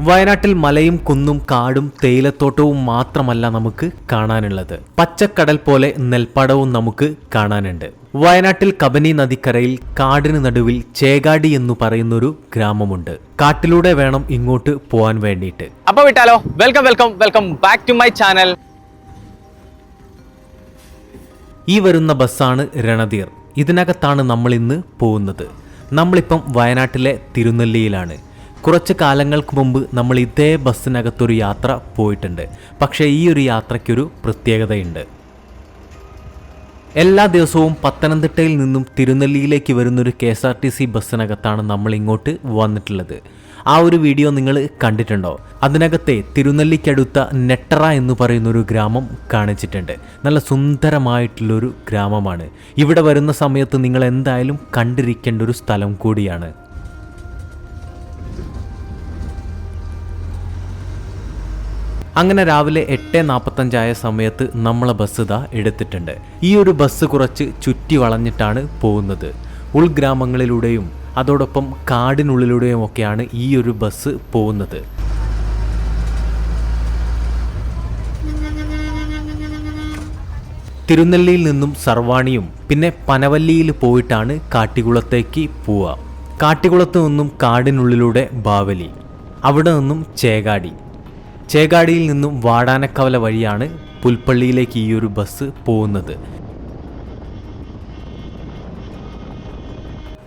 വയനാട്ടിൽ മലയും കുന്നും കാടും തേയിലത്തോട്ടവും മാത്രമല്ല നമുക്ക് കാണാനുള്ളത്. പച്ചക്കടൽ പോലെ നെൽപ്പാടവും നമുക്ക് കാണാനുണ്ട്. വയനാട്ടിൽ കബനി നദിക്കരയിൽ കാടിന് നടുവിൽ ചേകാടി എന്ന് പറയുന്നൊരു ഗ്രാമമുണ്ട്. കാട്ടിലൂടെ വേണം ഇങ്ങോട്ട് പോവാൻ വേണ്ടിയിട്ട്. അപ്പൊ വിട്ടാലോ? Welcome welcome welcome back to my channel. ഈ വരുന്ന ബസ്സാണ് രണധീർ. ഇതിനകത്താണ് നമ്മൾ ഇന്ന് പോകുന്നത്. നമ്മളിപ്പം വയനാട്ടിലെ തിരുനെല്ലിയിലാണ്. കുറച്ച് കാലങ്ങൾക്ക് മുമ്പ് നമ്മൾ ഇതേ ബസ്സിനകത്തൊരു യാത്ര പോയിട്ടുണ്ട്. പക്ഷേ ഈ ഒരു യാത്രയ്ക്കൊരു പ്രത്യേകതയുണ്ട്. എല്ലാ ദിവസവും പത്തനംതിട്ടയിൽ നിന്നും തിരുനെല്ലിയിലേക്ക് വരുന്നൊരു K S R T C ബസ്സിനകത്താണ് നമ്മൾ ഇങ്ങോട്ട് വന്നിട്ടുള്ളത്. ആ ഒരു വീഡിയോ നിങ്ങൾ കണ്ടിട്ടുണ്ടോ? അതിനകത്തെ തിരുനെല്ലിക്കടുത്ത നെട്ടറ എന്ന് പറയുന്നൊരു ഗ്രാമം കാണിച്ചിട്ടുണ്ട്. നല്ല സുന്ദരമായിട്ടുള്ളൊരു ഗ്രാമമാണ്. ഇവിടെ വരുന്ന സമയത്ത് നിങ്ങൾ എന്തായാലും കണ്ടിരിക്കേണ്ട ഒരു സ്ഥലം കൂടിയാണ്. അങ്ങനെ രാവിലെ എട്ട് നാൽപ്പത്തഞ്ചായ സമയത്ത് നമ്മളെ ബസ് ഇതാ എടുത്തിട്ടുണ്ട്. ഈ ഒരു ബസ് കുറച്ച് ചുറ്റി വളഞ്ഞിട്ടാണ് പോകുന്നത്. ഉൾഗ്രാമങ്ങളിലൂടെയും അതോടൊപ്പം കാടിനുള്ളിലൂടെയും ഒക്കെയാണ് ഈ ഒരു ബസ് പോകുന്നത്. തിരുനെല്ലിയിൽ നിന്നും സർവാണിയും പിന്നെ പനവല്ലിയിൽ പോയിട്ടാണ് കാട്ടിക്കുളത്തേക്ക് പോവുക. കാട്ടിക്കുളത്ത് നിന്നും കാടിനുള്ളിലൂടെ ബാവലി. അവിടെ നിന്നും ചേകാടി. ചേകാടിയിൽ നിന്നും വാടാനക്കവല വഴിയാണ് പുൽപ്പള്ളിയിലേക്ക് ഈ ഒരു ബസ് പോകുന്നത്.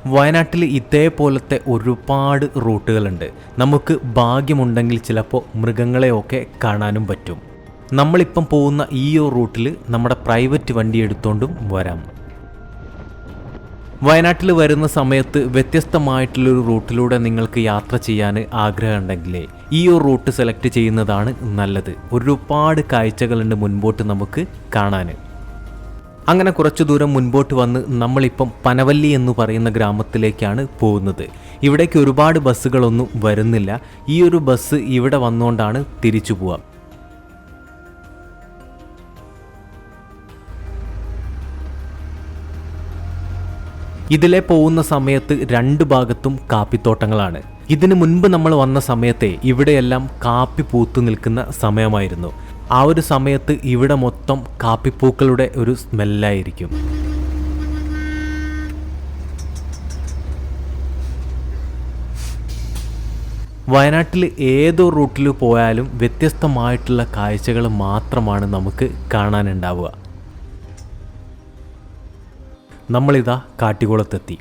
വയനാട്ടിൽ ഇതേപോലത്തെ ഒരുപാട് റൂട്ടുകളുണ്ട്. നമുക്ക് ഭാഗ്യമുണ്ടെങ്കിൽ ചിലപ്പോൾ മൃഗങ്ങളെയൊക്കെ കാണാനും പറ്റും. നമ്മളിപ്പം പോകുന്ന ഈ റൂട്ടിൽ നമ്മുടെ പ്രൈവറ്റ് വണ്ടി എടുത്തുകൊണ്ടും വരാം. വയനാട്ടിൽ വരുന്ന സമയത്ത് വ്യത്യസ്തമായിട്ടുള്ളൊരു റൂട്ടിലൂടെ നിങ്ങൾക്ക് യാത്ര ചെയ്യാൻ ആഗ്രഹമുണ്ടെങ്കിൽ ഈ ഒരു റൂട്ട് സെലക്ട് ചെയ്യുന്നതാണ് നല്ലത്. ഒരുപാട് കാഴ്ചകളുണ്ട് മുൻപോട്ട് നമുക്ക് കാണാൻ. അങ്ങനെ കുറച്ചു ദൂരം മുൻപോട്ട് വന്ന് നമ്മളിപ്പം പനവല്ലി എന്ന് പറയുന്ന ഗ്രാമത്തിലേക്കാണ് പോകുന്നത്. ഇവിടേക്ക് ഒരുപാട് ബസ്സുകളൊന്നും വരുന്നില്ല. ഈ ഒരു ബസ് ഇവിടെ വന്നുകൊണ്ടാണ് തിരിച്ചു പോവാം ഇതിലെ പോകുന്ന സമയത്ത് രണ്ട് ഭാഗത്തും കാപ്പിത്തോട്ടങ്ങളാണ്. ഇതിനു മുൻപ് നമ്മൾ വന്ന സമയത്തെ ഇവിടെയെല്ലാം കാപ്പി പൂത്തു നിൽക്കുന്ന സമയമായിരുന്നു. ആ ഒരു സമയത്ത് ഇവിടെ മൊത്തം കാപ്പിപ്പൂക്കളുടെ ഒരു സ്മെല്ലായിരിക്കും. വയനാട്ടിൽ ഏതോ റൂട്ടിൽ പോയാലും വ്യത്യസ്തമായിട്ടുള്ള കാഴ്ചകൾ മാത്രമാണ് നമുക്ക് കാണാനുണ്ടാവുക. നമ്മളിതാ കാട്ടിക്കുളത്തെത്തി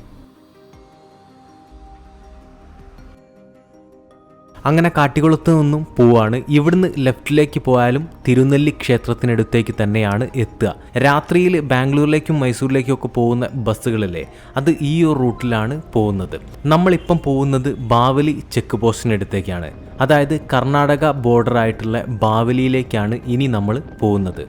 അങ്ങനെ കാട്ടിക്കുളത്ത് നിന്നും പോവാണ്. ഇവിടുന്ന് ലെഫ്റ്റിലേക്ക് പോയാലും തിരുനെല്ലി ക്ഷേത്രത്തിനടുത്തേക്ക് തന്നെയാണ് എത്തുക. രാത്രിയിൽ ബാംഗ്ലൂരിലേക്കും മൈസൂരിലേക്കും ഒക്കെ പോകുന്ന ബസ്സുകളില്ലേ അത് ഈ ഒരു റൂട്ടിലാണ് പോകുന്നത്. നമ്മളിപ്പം പോകുന്നത് ബാവലി ചെക്ക് പോസ്റ്റിനടുത്തേക്കാണ്. അതായത് കർണാടക ബോർഡർ ആയിട്ടുള്ള ബാവലിയിലേക്കാണ് ഇനി നമ്മൾ പോകുന്നത്.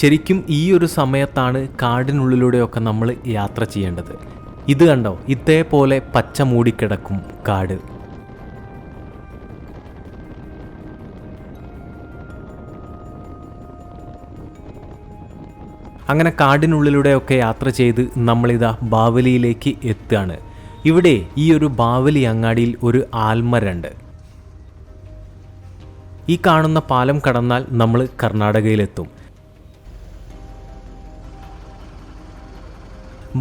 ശരിക്കും ഈ ഒരു സമയത്താണ് കാടിനുള്ളിലൂടെയൊക്കെ നമ്മൾ യാത്ര ചെയ്യേണ്ടത്. ഇത് കണ്ടോ? ഇതേപോലെ പച്ച മൂടിക്കിടക്കും കാട്. അങ്ങനെ കാടിനുള്ളിലൂടെയൊക്കെ യാത്ര ചെയ്ത് നമ്മളിതാ ബാവലിയിലേക്ക് എത്തുകയാണ്. ഇവിടെ ഈ ഒരു ബാവലി അങ്ങാടിയിൽ ഒരു ആൽമരണ്ട്. ഈ കാണുന്ന പാലം കടന്നാൽ നമ്മൾ കർണാടകയിലെത്തും.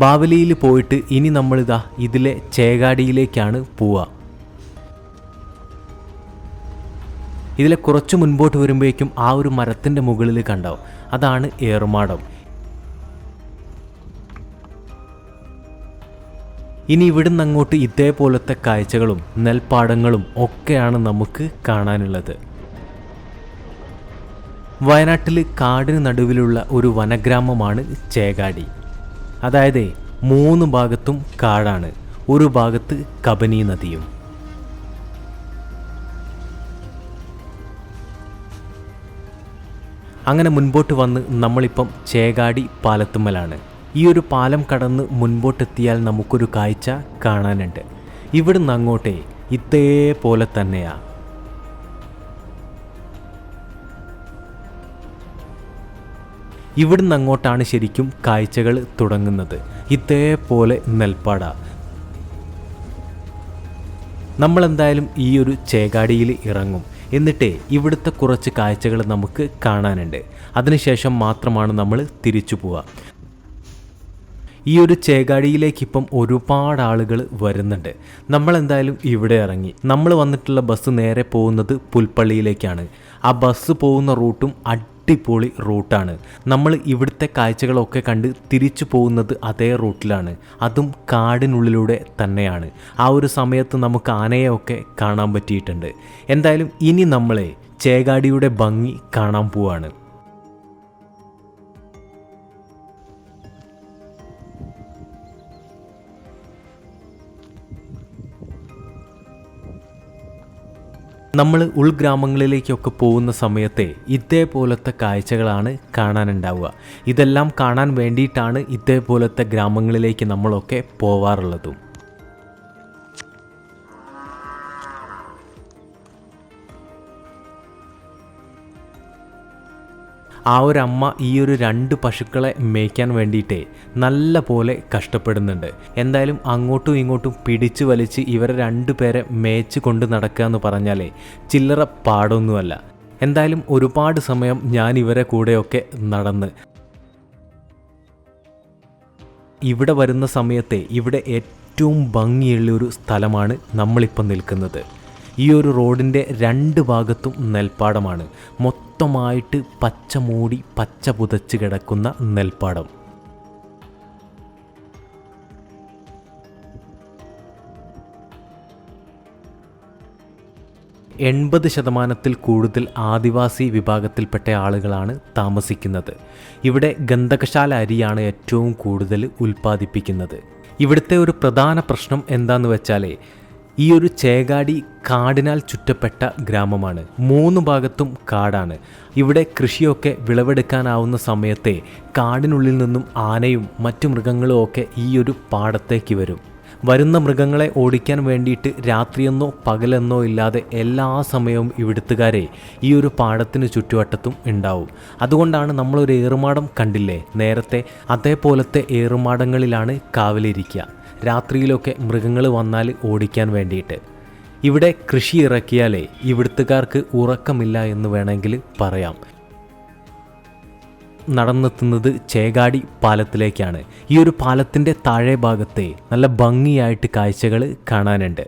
ബാവലിയിൽ പോയിട്ട് ഇനി നമ്മളിതാ ഇതിലെ ചേകാടിയിലേക്കാണ് പോവുക. ഇതിലെ കുറച്ച് മുൻപോട്ട് വരുമ്പോഴേക്കും ആ ഒരു മരത്തിന്റെ മുകളിൽ കണ്ടാവും അതാണ് ഏറുമാടം. ഇനി ഇവിടുന്ന് അങ്ങോട്ട് ഇതേപോലത്തെ കാഴ്ചകളും നെൽപ്പാടങ്ങളും ഒക്കെയാണ് നമുക്ക് കാണാനുള്ളത്. വയനാട്ടിൽ കാടിന് നടുവിലുള്ള ഒരു വനഗ്രാമമാണ് ചേകാടി. അതായത് മൂന്ന് ഭാഗത്തും കാടാണ്. ഒരു ഭാഗത്ത് കബനി നദിയും. അങ്ങനെ മുൻപോട്ട് വന്ന് നമ്മളിപ്പം ചേകാടി പാലത്തുമ്മലാണ്. ഈ ഒരു പാലം കടന്ന് മുൻപോട്ടെത്തിയാൽ നമുക്കൊരു കാഴ്ച കാണാനുണ്ട്. ഇവിടുന്ന് അങ്ങോട്ടേ ഇതേപോലെ തന്നെയാ. ഇവിടുന്ന് അങ്ങോട്ടാണ് ശരിക്കും കാഴ്ചകൾ തുടങ്ങുന്നത്. ഇതേപോലെ നെൽപ്പാട. നമ്മളെന്തായാലും ഈ ഒരു ചേകാടിയിൽ ഇറങ്ങും. എന്നിട്ടേ ഇവിടുത്തെ കുറച്ച് കാഴ്ചകൾ നമുക്ക് കാണാനുണ്ട്. അതിനുശേഷം മാത്രമാണ് നമ്മൾ തിരിച്ചു പോവുക. ഈ ഒരു ചേകാടിയിലേക്ക് ഇപ്പം ഒരുപാട് ആളുകൾ വരുന്നുണ്ട്. നമ്മളെന്തായാലും ഇവിടെ ഇറങ്ങി. നമ്മൾ വന്നിട്ടുള്ള ബസ് നേരെ പോകുന്നത് പുൽപ്പള്ളിയിലേക്കാണ്. ആ ബസ് പോകുന്ന റൂട്ടും അടിപൊളി റൂട്ടാണ്. നമ്മൾ ഇവിടുത്തെ കാഴ്ചകളൊക്കെ കണ്ട് തിരിച്ചു പോകുന്നത് അതേ റൂട്ടിലാണ്. അതും കാടിനുള്ളിലൂടെ തന്നെയാണ്. ആ ഒരു സമയത്ത് നമുക്ക് ആനയൊക്കെ കാണാൻ പറ്റിയിട്ടുണ്ട്. എന്തായാലും ഇനി നമ്മളെ ചേകാടിയുടെ ഭംഗി കാണാൻ പോവാണ്. നമ്മൾ ഉൾഗ്രാമങ്ങളിലേക്കൊക്കെ പോകുന്ന സമയത്തെ ഇതേപോലത്തെ കാഴ്ചകളാണ് കാണാനുണ്ടാവുക. ഇതെല്ലാം കാണാൻ വേണ്ടിയിട്ടാണ് ഇതേപോലത്തെ ഗ്രാമങ്ങളിലേക്ക് നമ്മളൊക്കെ പോവാറുള്ളതും. ആ ഒരു അമ്മ ഈ ഒരു രണ്ട് പശുക്കളെ മേയ്ക്കാൻ വേണ്ടിയിട്ടേ നല്ല പോലെ കഷ്ടപ്പെടുന്നുണ്ട്. എന്തായാലും അങ്ങോട്ടും ഇങ്ങോട്ടും പിടിച്ചു വലിച്ച് ഇവരെ രണ്ടു പേരെ മേച്ച് കൊണ്ട് നടക്കുക എന്ന് പറഞ്ഞാലേ ചില്ലറ പാടൊന്നുമല്ല. എന്തായാലും ഒരുപാട് സമയം ഞാൻ ഇവരെ കൂടെയൊക്കെ നടന്ന്. ഇവിടെ വരുന്ന സമയത്തെ ഇവിടെ ഏറ്റവും ഭംഗിയുള്ള ഒരു സ്ഥലമാണ് നമ്മളിപ്പോൾ നിൽക്കുന്നത്. ഈ ഒരു റോഡിന്റെ രണ്ട് ഭാഗത്തും നെൽപ്പാടമാണ്. മൊത്തമായിട്ട് പച്ച മൂടി പച്ച പുതച്ച് കിടക്കുന്ന നെൽപ്പാടം. എൺപത് ശതമാനത്തിൽ കൂടുതൽ ആദിവാസി വിഭാഗത്തിൽപ്പെട്ട ആളുകളാണ് താമസിക്കുന്നത്. ഇവിടെ ഗന്ധകശാല അരിയാണ് ഏറ്റവും കൂടുതൽ ഉൽപ്പാദിപ്പിക്കുന്നത്. ഇവിടുത്തെ ഒരു പ്രധാന പ്രശ്നം എന്താണെന്ന് വെച്ചാലേ ഈ ഒരു ചേകാടി കാടിനാൽ ചുറ്റപ്പെട്ട ഗ്രാമമാണ്. മൂന്ന് ഭാഗത്തും കാടാണ്. ഇവിടെ കൃഷിയൊക്കെ വിളവെടുക്കാനാവുന്ന സമയത്തെ കാടിനുള്ളിൽ നിന്നും ആനയും മറ്റു മൃഗങ്ങളും ഒക്കെ ഈ ഒരു പാടത്തേക്ക് വരും. വരുന്ന മൃഗങ്ങളെ ഓടിക്കാൻ വേണ്ടിയിട്ട് രാത്രിയെന്നോ പകലെന്നോ ഇല്ലാതെ എല്ലാ സമയവും ഇവിടുത്തുകാരെ ഈ ഒരു പാടത്തിന് ചുറ്റുവട്ടത്തും ഉണ്ടാവും. അതുകൊണ്ടാണ് നമ്മളൊരു ഏറുമാടം കണ്ടില്ലേ? നേരത്തെ അതേപോലത്തെ ഏറുമാടങ്ങളിലാണ് കാവലിരിക്കുക. രാത്രിയിലൊക്കെ മൃഗങ്ങൾ വന്നാൽ ഓടിക്കാൻ വേണ്ടിയിട്ട്. ഇവിടെ കൃഷി ഇറക്കിയാലേ ഇവിടുത്തുകാർക്ക് ഉറക്കമില്ല എന്ന് വേണമെങ്കിൽ പറയാം. നടന്നെത്തുന്നത് ചേകാടി പാലത്തിലേക്കാണ്. ഈ ഒരു പാലത്തിന്റെ താഴെ ഭാഗത്തെ നല്ല ഭംഗിയായിട്ട് കാഴ്ചകൾ കാണാനുണ്ട്.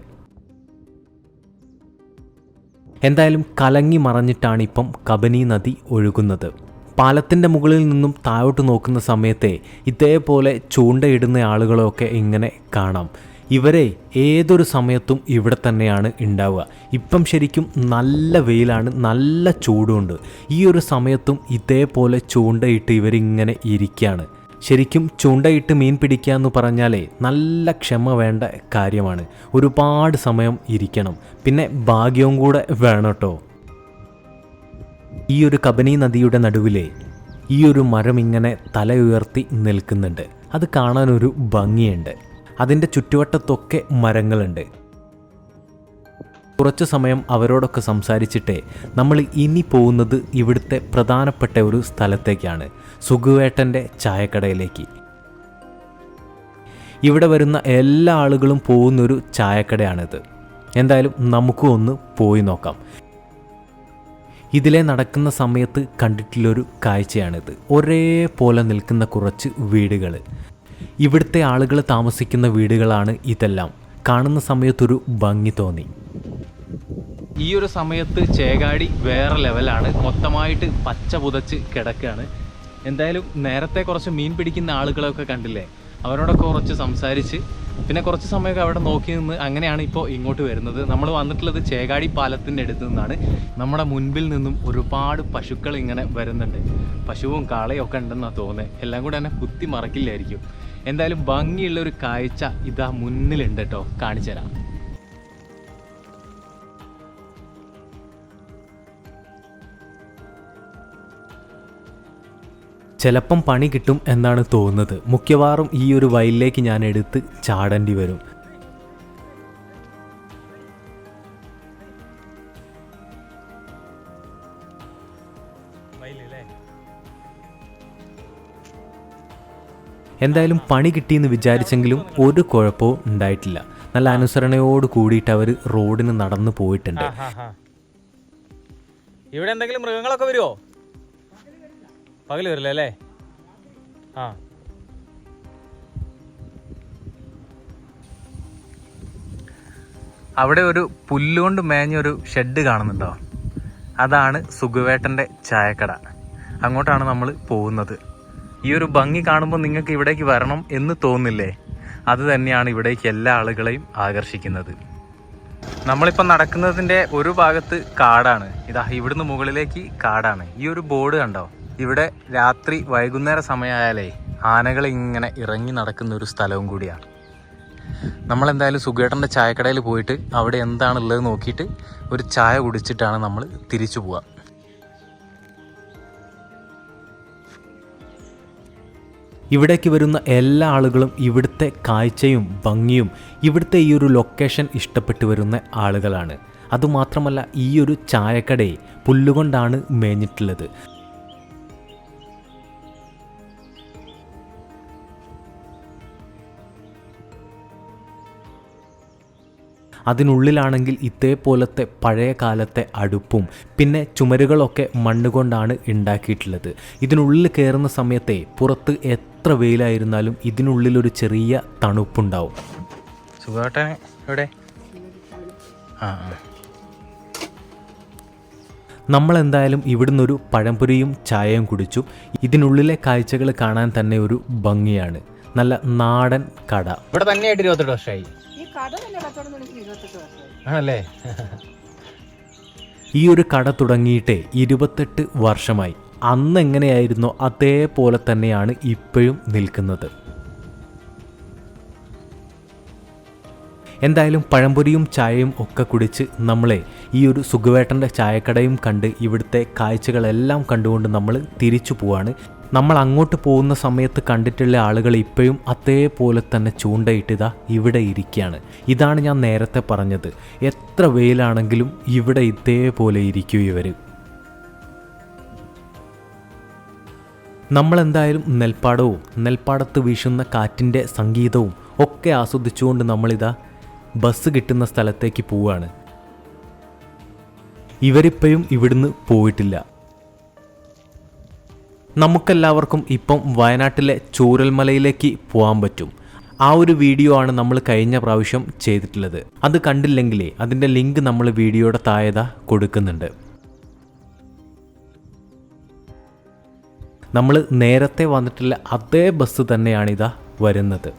എന്തായാലും കലങ്ങി മറഞ്ഞിട്ടാണ് ഇപ്പം കബനി നദി ഒഴുകുന്നത്. പാലത്തിന്റെ മുകളിൽ നിന്നും താഴോട്ട് നോക്കുന്ന സമയത്തെ ഇതേപോലെ ചൂണ്ടയിടുന്ന ആളുകളൊക്കെ ഇങ്ങനെ കാണാം. ഇവരെ ഏതൊരു സമയത്തും ഇവിടെ തന്നെയാണ് ഉണ്ടാവുക. ഇപ്പം ശരിക്കും നല്ല വെയിലാണ് നല്ല ചൂടുണ്ട്. ഈ ഒരു സമയത്തും ഇതേപോലെ ചൂണ്ടയിട്ട് ഇവരിങ്ങനെ ഇരിക്കുകയാണ്. ശരിക്കും ചൂണ്ടയിട്ട് മീൻ പിടിക്കുക എന്ന് പറഞ്ഞാലേ നല്ല ക്ഷമ വേണ്ട കാര്യമാണ്. ഒരുപാട് സമയം ഇരിക്കണം. പിന്നെ ഭാഗ്യവും കൂടെ വേണം കേട്ടോ. ഈ ഒരു കബനി നദിയുടെ നടുവിലെ ഈ ഒരു മരം ഇങ്ങനെ തല ഉയർത്തി നിൽക്കുന്നുണ്ട്. അത് കാണാനൊരു ഭംഗിയുണ്ട്. അതിന്റെ ചുറ്റുവട്ടത്തൊക്കെ മരങ്ങളുണ്ട്. കുറച്ച് സമയം അവരോടൊക്കെ സംസാരിച്ചിട്ടേ നമ്മൾ ഇനി പോകുന്നത് ഇവിടുത്തെ പ്രധാനപ്പെട്ട ഒരു സ്ഥലത്തേക്കാണ് സുഖുവേട്ടന്റെ ചായക്കടയിലേക്ക്. ഇവിടെ വരുന്ന എല്ലാ ആളുകളും പോകുന്നൊരു ചായക്കടയാണിത്. എന്തായാലും നമുക്കും ഒന്ന് പോയി നോക്കാം. ഇതിലെ നടക്കുന്ന സമയത്ത് കണ്ടിട്ടുള്ളൊരു കാഴ്ചയാണിത്. ഒരേപോലെ നിൽക്കുന്ന കുറച്ച് വീടുകൾ. ഇവിടുത്തെ ആളുകൾ താമസിക്കുന്ന വീടുകളാണ് ഇതെല്ലാം. കാണുന്ന സമയത്തൊരു ഭംഗി തോന്നി. ഈ ഒരു സമയത്ത് ചേകാടി വേറെ ലെവലാണ്. മൊത്തമായിട്ട് പച്ച പുതച്ച് കിടക്കുകയാണ് എന്തായാലും നേരത്തെ കുറച്ച് മീൻ പിടിക്കുന്ന ആളുകളൊക്കെ കണ്ടില്ലേ? അവരോടൊക്കെ കുറച്ച് സംസാരിച്ച് പിന്നെ കുറച്ച് സമയമൊക്കെ അവിടെ നോക്കി നിന്ന് അങ്ങനെയാണ് ഇപ്പോൾ ഇങ്ങോട്ട് വരുന്നത്. നമ്മൾ വന്നിട്ടുള്ളത് ചേകാടി പാലത്തിന്റെ അടുത്ത് നിന്നാണ്. നമ്മുടെ മുൻപിൽ നിന്നും ഒരുപാട് പശുക്കൾ ഇങ്ങനെ വരുന്നുണ്ട്. പശുവും കാളയും ഒക്കെ ഉണ്ടെന്നാണ് തോന്നുന്നത് എല്ലാം കൂടെ തന്നെ കുത്തി മറക്കില്ലായിരിക്കും. എന്തായാലും ഭംഗിയുള്ള ഒരു കാഴ്ച ഇതാ മുന്നിലുണ്ട് കേട്ടോ. കാണിച്ചു തരാം ചിലപ്പം പണി കിട്ടും എന്നാണ് തോന്നുന്നത്. മിക്കവാറും ഈ ഒരു വയലിലേക്ക് ഞാൻ എടുത്ത് ചാടേണ്ടി വരും. എന്തായാലും പണി കിട്ടിയെന്ന് വിചാരിച്ചെങ്കിലും ഒരു കുഴപ്പവും ഉണ്ടായിട്ടില്ല. നല്ല അനുസരണയോട് കൂടിയിട്ട് അവർ റോഡിന് നടന്നു പോയിട്ടുണ്ട്. ഇവിടെ എന്തെങ്കിലും മൃഗങ്ങളൊക്കെ വരുമോ പകൽ വരില്ല അല്ലേ? ആ. അവിടെ ഒരു പുല്ലുകൊണ്ട് മേഞ്ഞൊരു ഷെഡ് കാണുന്നുണ്ടോ? അതാണ് സുഖുവേട്ടന്റെ ചായക്കട. അങ്ങോട്ടാണ് നമ്മൾ പോകുന്നത്. ഈ ഒരു ഭംഗി കാണുമ്പോൾ നിങ്ങൾക്ക് ഇവിടേക്ക് വരണം എന്ന് തോന്നില്ലേ? അത് തന്നെയാണ് ഇവിടേക്ക് എല്ലാ ആളുകളെയും ആകർഷിക്കുന്നത്. നമ്മളിപ്പോൾ നടക്കുന്നതിന്റെ ഒരു ഭാഗത്ത് കാടാണ്. ഇതാ ഇവിടുന്ന് മുകളിലേക്ക് കാടാണ്. ഈ ഒരു ബോർഡ് കണ്ടോ? ഇവിടെ രാത്രി വൈകുന്നേര സമയമായാലേ ആനകൾ ഇങ്ങനെ ഇറങ്ങി നടക്കുന്ന ഒരു സ്ഥലവും കൂടിയാണ്. നമ്മളെന്തായാലും സുഖേട്ടന്റെ ചായക്കടയിൽ പോയിട്ട് അവിടെ എന്താണുള്ളത് നോക്കിയിട്ട് ഒരു ചായ കുടിച്ചിട്ടാണ് നമ്മൾ തിരിച്ചു പോവുക. ഇവിടേക്ക് വരുന്ന എല്ലാ ആളുകളും ഇവിടുത്തെ കാഴ്ചയും ഭംഗിയും ഇവിടുത്തെ ഈ ഒരു ലൊക്കേഷൻ ഇഷ്ടപ്പെട്ടു വരുന്ന ആളുകളാണ്. അതുമാത്രമല്ല ഈ ഒരു ചായക്കടയെ പുല്ലുകൊണ്ടാണ് മേഞ്ഞിട്ടുള്ളത്. അതിനുള്ളിലാണെങ്കിൽ ഇതേപോലത്തെ പഴയ കാലത്തെ അടുപ്പും പിന്നെ ചുമരുകളൊക്കെ മണ്ണുകൊണ്ടാണ് ഉണ്ടാക്കിയിട്ടുള്ളത്. ഇതിനുള്ളിൽ കയറുന്ന സമയത്തെ പുറത്ത് എത്ര വെയിലായിരുന്നാലും ഇതിനുള്ളിലൊരു ചെറിയ തണുപ്പുണ്ടാവും. ആ നമ്മൾ നമ്മളെന്തായാലും ഇവിടുന്ന് ഒരു പഴംപൊരിയും ചായയും കുടിച്ചു. ഇതിനുള്ളിലെ കാഴ്ചകൾ കാണാൻ തന്നെ ഒരു ഭംഗിയാണ്. നല്ല നാടൻ കട. ഇവിടെ തന്നെയായിട്ട് ഇരുപത്തെട്ട് വർഷമായി. ആണല്ലേ? ഈ ഒരു കട തുടങ്ങിയിട്ട് ഇരുപത്തെട്ട് വർഷമായി. അന്ന് എങ്ങനെയായിരുന്നോ അതേപോലെ തന്നെയാണ് ഇപ്പോഴും നിൽക്കുന്നത്. എന്തായാലും പഴംപൊരിയും ചായയും ഒക്കെ കുടിച്ച് നമ്മളെ ഈ ഒരു സുഖവേട്ടന്റെ ചായക്കടയും കണ്ട് ഇവിടുത്തെ കാഴ്ചകളെല്ലാം കണ്ടുകൊണ്ട് നമ്മൾ തിരിച്ചു പോവാണ്. നമ്മൾ അങ്ങോട്ട് പോകുന്ന സമയത്ത് കണ്ടിട്ടുള്ള ആളുകൾ ഇപ്പോഴും അതേപോലെ തന്നെ ചൂണ്ടയിട്ടിതാ ഇവിടെ ഇരിക്കുകയാണ്. ഇതാണ് ഞാൻ നേരത്തെ പറഞ്ഞത്. എത്ര വെയിലാണെങ്കിലും ഇവിടെ ഇതേപോലെ ഇരിക്കും ഇവർ നമ്മളെന്തായാലും നെൽപ്പാടവും നെൽപ്പാടത്ത് വീശുന്ന കാറ്റിന്റെ സംഗീതവും ഒക്കെ ആസ്വദിച്ചുകൊണ്ട് നമ്മളിതാ ബസ് കിട്ടുന്ന സ്ഥലത്തേക്ക് പോവുകയാണ് ഇവരിപ്പോഴും ഇവിടുന്ന് പോയിട്ടില്ല. നമുക്കെല്ലാവർക്കും ഇപ്പം വയനാട്ടിലെ ചൂരൽമലയിലേക്ക് പോകാൻ പറ്റും. ആ ഒരു വീഡിയോ ആണ് നമ്മൾ കഴിഞ്ഞ പ്രാവശ്യം ചെയ്തിട്ടുള്ളത്. അത് കണ്ടില്ലെങ്കിലേ അതിന്റെ ലിങ്ക് നമ്മൾ വീഡിയോയുടെ താഴെ കൊടുക്കുന്നുണ്ട്. നമ്മൾ നേരത്തെ വന്നിട്ടുള്ള അതേ ബസ് തന്നെയാണിതാ വരുന്നത്.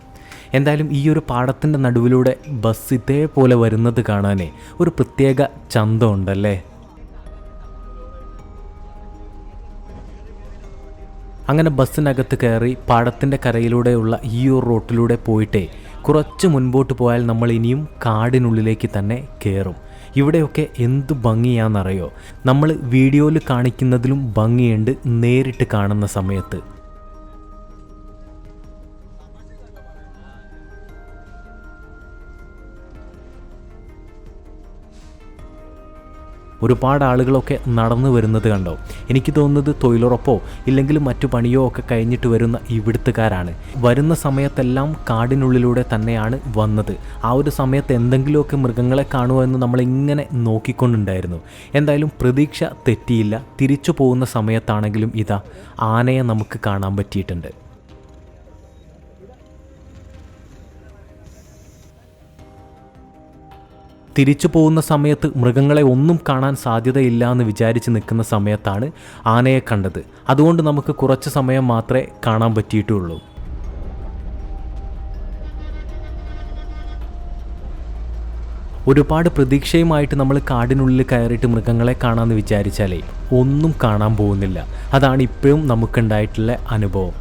എന്തായാലും ഈ ഒരു പാടത്തിന്റെ നടുവിലൂടെ ബസ് ഇതേപോലെ വരുന്നത് കാണാനേ ഒരു പ്രത്യേക ചന്തമുണ്ടല്ലേ? അങ്ങനെ ബസ്സിനകത്ത് കയറി പാടത്തിന്റെ കരയിലൂടെയുള്ള ഈ ഒരു റോട്ടിലൂടെ പോയിട്ടേ കുറച്ച് മുൻപോട്ട് പോയാൽ നമ്മൾ ഇനിയും കാടിനുള്ളിലേക്ക് തന്നെ കയറും. ഇവിടെയൊക്കെ എന്ത് ഭംഗിയാണെന്നറിയോ? നമ്മൾ വീഡിയോയിൽ കാണിക്കുന്നതിലും ഭംഗിയുണ്ട് നേരിട്ട് കാണുന്ന സമയത്ത്. ഒരുപാട് ആളുകളൊക്കെ നടന്നു വരുന്നത് കണ്ടോ? എനിക്ക് തോന്നുന്നത് തൊഴിലുറപ്പോ ഇല്ലെങ്കിൽ മറ്റു പണിയോ ഒക്കെ കഴിഞ്ഞിട്ട് വരുന്ന ഇവിടുത്തുകാരാണ്. വരുന്ന സമയത്തെല്ലാം കാടിനുള്ളിലൂടെ തന്നെയാണ് വന്നത്. ആ ഒരു സമയത്ത് എന്തെങ്കിലുമൊക്കെ മൃഗങ്ങളെ കാണുമോ എന്ന് നമ്മളിങ്ങനെ നോക്കിക്കൊണ്ടുണ്ടായിരുന്നു. എന്തായാലും പ്രതീക്ഷ തെറ്റിയില്ല. തിരിച്ചു പോകുന്ന സമയത്താണെങ്കിലും ഇതാ ആനയെ നമുക്ക് കാണാൻ പറ്റിയിട്ടുണ്ട്. തിരിച്ചു പോകുന്ന സമയത്ത് മൃഗങ്ങളെ ഒന്നും കാണാൻ സാധ്യതയില്ല എന്ന് വിചാരിച്ച് നിൽക്കുന്ന സമയത്താണ് ആനയെ കണ്ടത്. അതുകൊണ്ട് നമുക്ക് കുറച്ച് സമയം മാത്രമേ കാണാൻ പറ്റിയിട്ടുള്ളൂ. ഒരുപാട് പ്രതീക്ഷയുമായിട്ട് നമ്മൾ കാടിനുള്ളിൽ കയറിയിട്ട് മൃഗങ്ങളെ കാണാമെന്ന് വിചാരിച്ചാലേ ഒന്നും കാണാൻ പോകുന്നില്ല. അതാണ് ഇപ്പോഴും നമുക്കുണ്ടായിട്ടുള്ള അനുഭവം.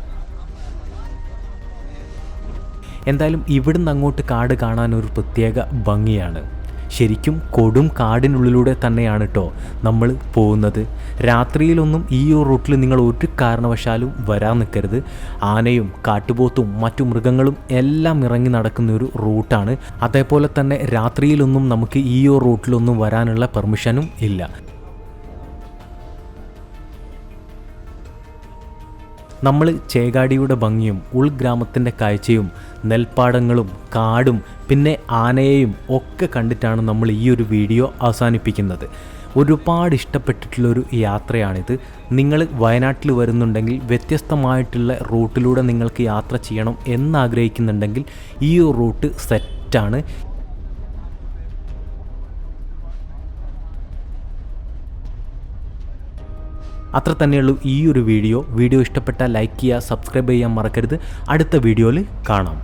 എന്തായാലും ഇവിടുന്ന് അങ്ങോട്ട് കാട് കാണാൻ ഒരു പ്രത്യേക ഭംഗിയാണ്. ശരിക്കും കൊടും കാടിനുള്ളിലൂടെ തന്നെയാണ് കേട്ടോ നമ്മൾ പോകുന്നത്. രാത്രിയിലൊന്നും ഈ ഒരു റൂട്ടിൽ നിങ്ങൾ ഒരു കാരണവശാലും വരാൻ നിൽക്കരുത്. ആനയും കാട്ടുപോത്തും മറ്റു മൃഗങ്ങളും എല്ലാം ഇറങ്ങി നടക്കുന്ന ഒരു റൂട്ടാണ്. അതേപോലെ തന്നെ രാത്രിയിലൊന്നും നമുക്ക് ഈ ഒരു റൂട്ടിലൊന്നും വരാനുള്ള പെർമിഷനും ഇല്ല. നമ്മൾ ചേകാടിയുടെ ഭംഗിയും ഉൾഗ്രാമത്തിന്റെ കാഴ്ചയും നെൽപ്പാടങ്ങളും കാടും പിന്നെ ആനയെയും ഒക്കെ കണ്ടിട്ടാണ് നമ്മൾ ഈ ഒരു വീഡിയോ അവസാനിപ്പിക്കുന്നത്. ഒരുപാട് ഇഷ്ടപ്പെട്ടിട്ടുള്ളൊരു യാത്രയാണിത്. നിങ്ങൾ വയനാട്ടിൽ വരുന്നുണ്ടെങ്കിൽ വ്യത്യസ്തമായിട്ടുള്ള റൂട്ടിലൂടെ നിങ്ങൾക്ക് യാത്ര ചെയ്യണം എന്നാഗ്രഹിക്കുന്നുണ്ടെങ്കിൽ ഈ ഒരു റൂട്ട് സെറ്റാണ്. അത്ര തന്നെയുള്ളൂ ഈ ഒരു വീഡിയോ. വീഡിയോ ഇഷ്ടപ്പെട്ടാൽ ലൈക്ക് ചെയ്യുക സബ്സ്ക്രൈബ് ചെയ്യാൻ മറക്കരുത്. അടുത്ത വീഡിയോയിൽ കാണാം.